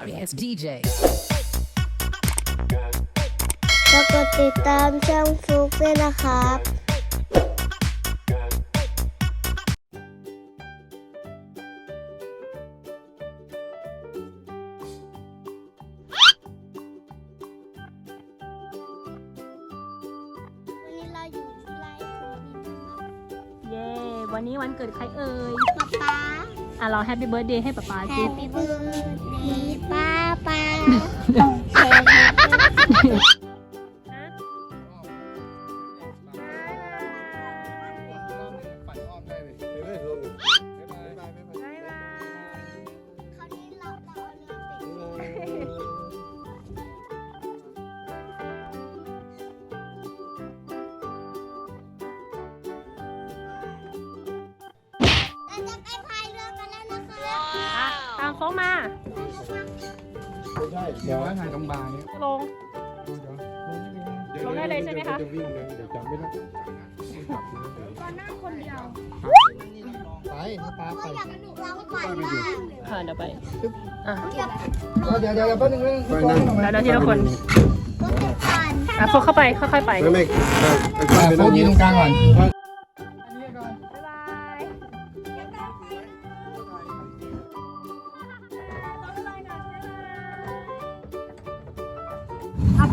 Sorry ass DJ. แล้วกดติดตามช่องฟลุกด้วยนะครับวันนี้เราอยู่ที่ไร่ของบินนะครับเย้ วันนี้วันเกิดใครเอ่ยป๊าป๊า อะเราแฮปปี้เบิร์ดเดย์ให้ป๊าป๊าแฮสิปปี้เบิร์ดเดย์ป้าป๊าคราวนี้เราเราเอาเรือติดเราจะไปพ โค้งมาเดี๋ยวถ่ายตรงบาร์เนี่ยลง ลงได้เลยใช่ไหมคะจะวิ่งเลยเดี๋ยวจำไม่ได้ตอนนั่งคนเดียวไปถ้าปาไปเราอยากเราก็ปั่นบ้างค่ะเดี๋ยวไปอะเดี๋ยวเดี๋ยวแป๊บนึงนึงแล้วเดี๋ยวทีละคนก็จะปั่น อะโฟกเข้าไปค่อยๆไป ไม่ไม่โฟกยืนตรงกลางก่อนบ๊ายบ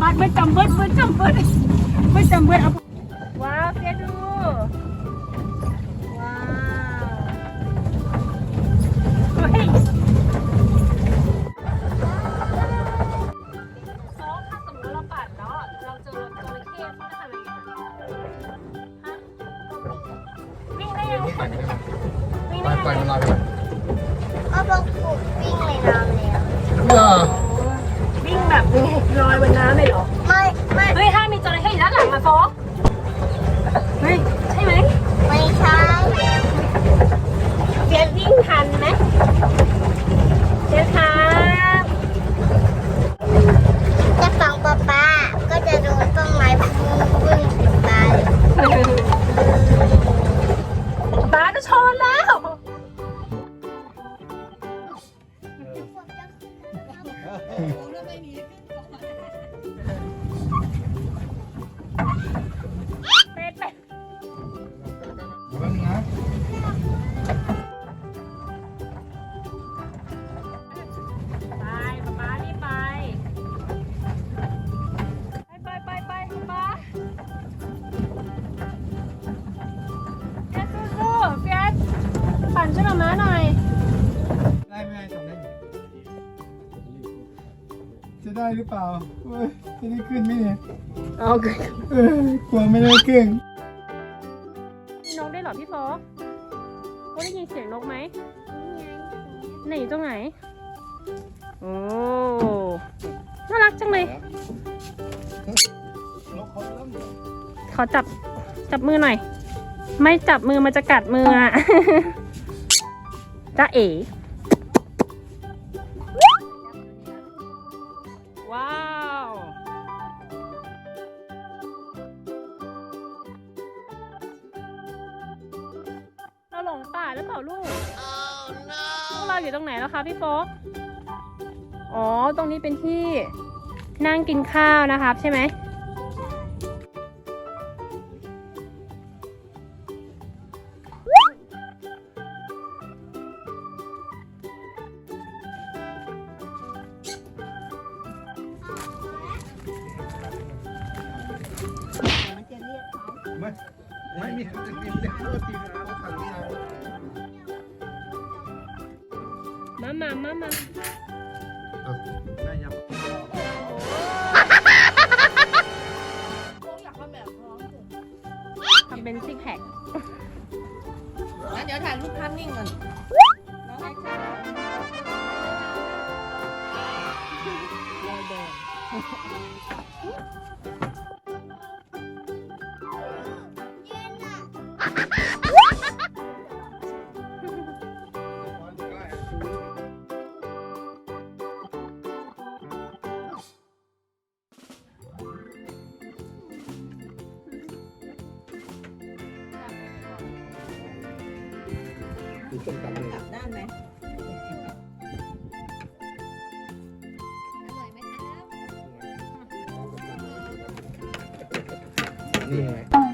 อาบัดเบิดจำเบิดเบิดจำเบิดเบิดจำเบิดเอาว้าวเฟียดู ว้าวเฮ้ยโซ่ถ้าสมมติเราปัดแล้วอะเราเจอจระเข้เขาจะทำยังไงฮะวิ่งได้ยังวิ่งปล่ได้อยปล่อยยังมันลอยไปก่อนเอาบอกปลูกวิ่งในน้ำแล้วเหรอวิ่งแบบ ลอยบนน้ำเลยเหรอ ไม่ไม่เฮ้ยถ้ามีจระเข้อยู่ด้านหลังอะโฟกเฮ้ยใช่ไหมไม่ใช่เฟียสวิ่งทันไหมเฟียสครับถ้าฟังป๊าป๊าก็จะโดนต้นไม้พุ่งพุ่งถึงตายบ้าจะชนแล้วเได้หรือเปล่าเว้ยจะได้ขึ้นไหมเนี่ยเอาเกินเออกลัวไม่ได้ขึ้นมีนกได้วยเหรอพี่โฟกโฟกได้ยินเสียงนกไหม ไหนอยู่ตรงไหน โอ้ น่ารักจังเลยขอจับ จับมือหน่อย ไม่จับมือมันจะกัดมืออะ จ้าเอ๋ หลงป่าหรือเปล่าลูกพวกเราอยู่ตรงไหนแล้วคะพี่โฟกอ๋อ ตรงนี้เป็นที่นั่งกินข้าวนะครับ ใช่ไหม ไม่ ไม่มีจะกินจะเข้าทีนะเขาขังนี่นะมามามามาได้ยังทำเป็นซิกแพคเดี๋ยวถ่ายรูปภาพนิ่งก่อน มีส้มตำด้วยกลับด้านไหมนี่ไง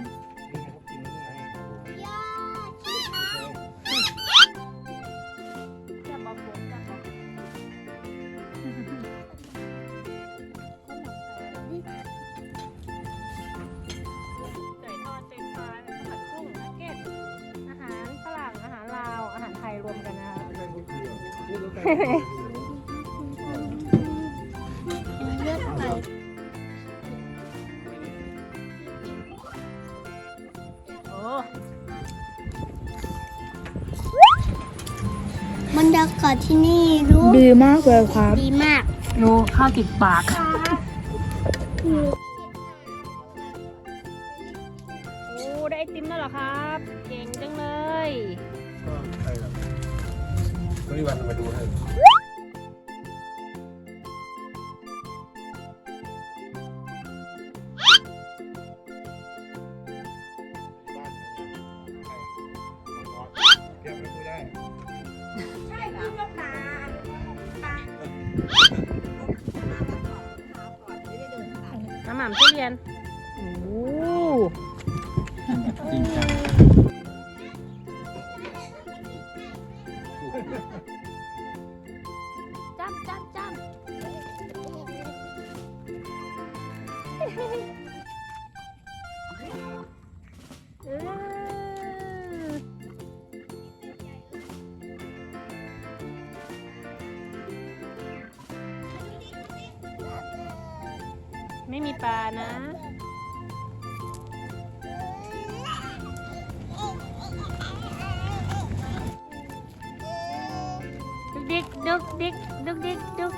เลือดไก่โอ้บรรยากาศที่นี่รู้ดีมากเลยครับ ดีมาก โนข้าวติดปากโอ้ วันนี้วันมาดูให้น้ำหม่ำทุเรียน โอ้ จริงจัง จ้ำจ้ำจ้ำเออไม่มีปลานะ ดุกดิกดุกดิกดุก